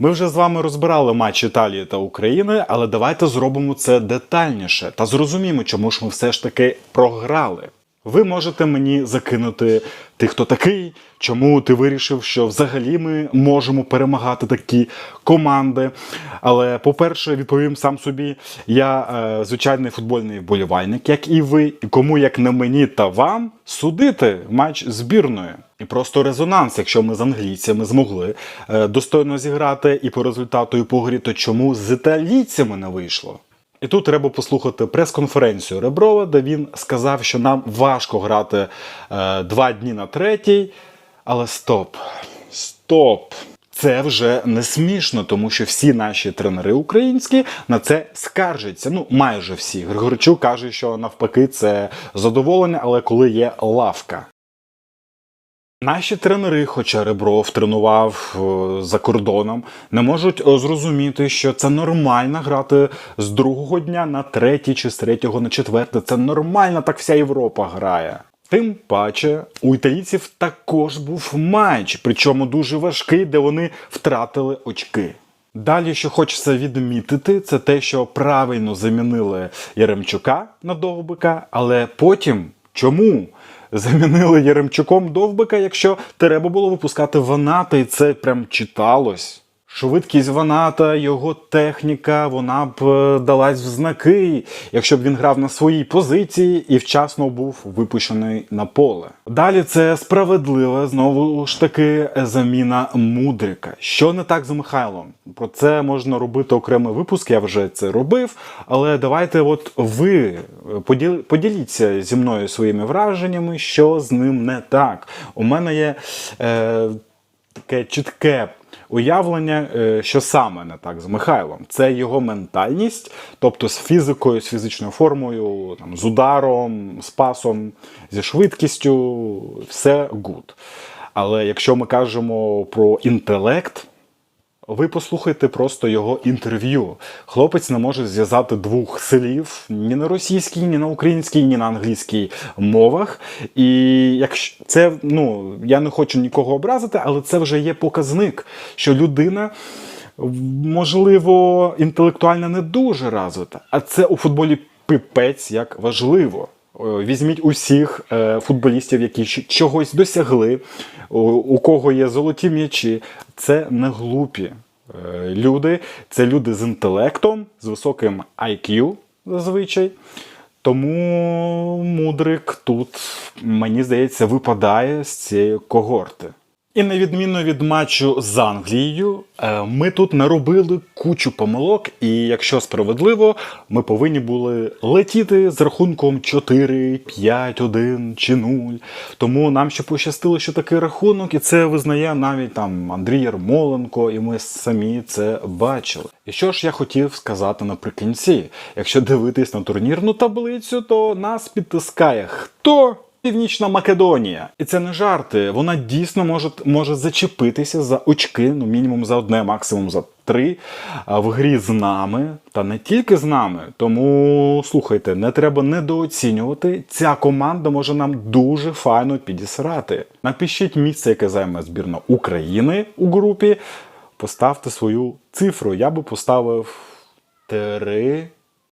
Ми вже з вами розбирали матч Італії та України, але давайте зробимо це детальніше та зрозуміємо, чому ж ми все ж таки програли. Ви можете мені закинути ти хто такий, чому ти вирішив, що взагалі ми можемо перемагати такі команди. Але, по-перше, відповім сам собі, я е, звичайний футбольний вболівальник, як і ви, і кому як не мені та вам судити матч збірної. І просто резонанс, якщо ми з англійцями змогли е, достойно зіграти і по результату, і по грі, то чому з італійцями не вийшло? І тут треба послухати прес-конференцію Реброва, де він сказав, що нам важко грати е, два дні на третій. Але стоп, стоп. Це вже не смішно, тому що всі наші тренери українські на це скаржаться. Ну, майже всі. Григорчук каже, що навпаки це задоволення, але коли є лавка. Наші тренери, хоча Ребров тренував е, за кордоном, не можуть е, зрозуміти, що це нормально грати з другого дня на третій чи з третього на четвертий. Це нормально, так вся Європа грає. Тим паче у італійців також був матч, причому дуже важкий, де вони втратили очки. Далі, що хочеться відмітити, це те, що правильно замінили Яремчука на Довбика, але потім чому замінили Яремчуком Довбика, якщо треба було випускати Ваната, і це прям читалось. Швидкість Ваната, його техніка, вона б е, далась в знаки, якщо б він грав на своїй позиції і вчасно був випущений на поле. Далі це справедлива знову ж таки заміна Мудрика. Що не так з Михайлом? Про це можна робити окремий випуск, я вже це робив. Але давайте, от ви поділ- поділіться зі мною своїми враженнями, що з ним не так. У мене є е, таке чітке уявлення, е, що саме не так з Михайлом. Це його ментальність, тобто з фізикою, з фізичною формою, там, з ударом, з пасом, зі швидкістю, все гуд. Але якщо ми кажемо про інтелект, ви послухайте просто його інтерв'ю. Хлопець не може зв'язати двох слів ні на російській, ні на українській, ні на англійській мовах. І якщо це, ну я не хочу нікого образити, але це вже є показник, що людина. Можливо, інтелектуально не дуже розвита, а це у футболі пипець як важливо. Е, Візьміть усіх е, футболістів, які чогось досягли, у, кого є золоті м'ячі. Це не глупі е, люди, це люди з інтелектом, з високим IQ зазвичай. Тому мудрик тут, мені здається, випадає з цієї когорти. І на відміну від матчу з Англією, е, ми тут наробили кучу помилок, і якщо справедливо, ми повинні були летіти з рахунком 4, 5, 1 чи 0. Тому нам ще пощастило, що такий рахунок, і це визнає навіть там Андрій Ярмоленко, і ми самі це бачили. І що ж я хотів сказати наприкінці? Якщо дивитись на турнірну таблицю, то нас підтискає хто? Північна Македонія, і це не жарти. Вона дійсно може, може зачепитися за очки, ну мінімум за одне, максимум за три в грі з нами, та не тільки з нами. Тому слухайте, не треба недооцінювати. Ця команда може нам дуже файно підісрати. Напишіть місце, яке займе збірна України у групі. Поставте свою цифру. Я би поставив три.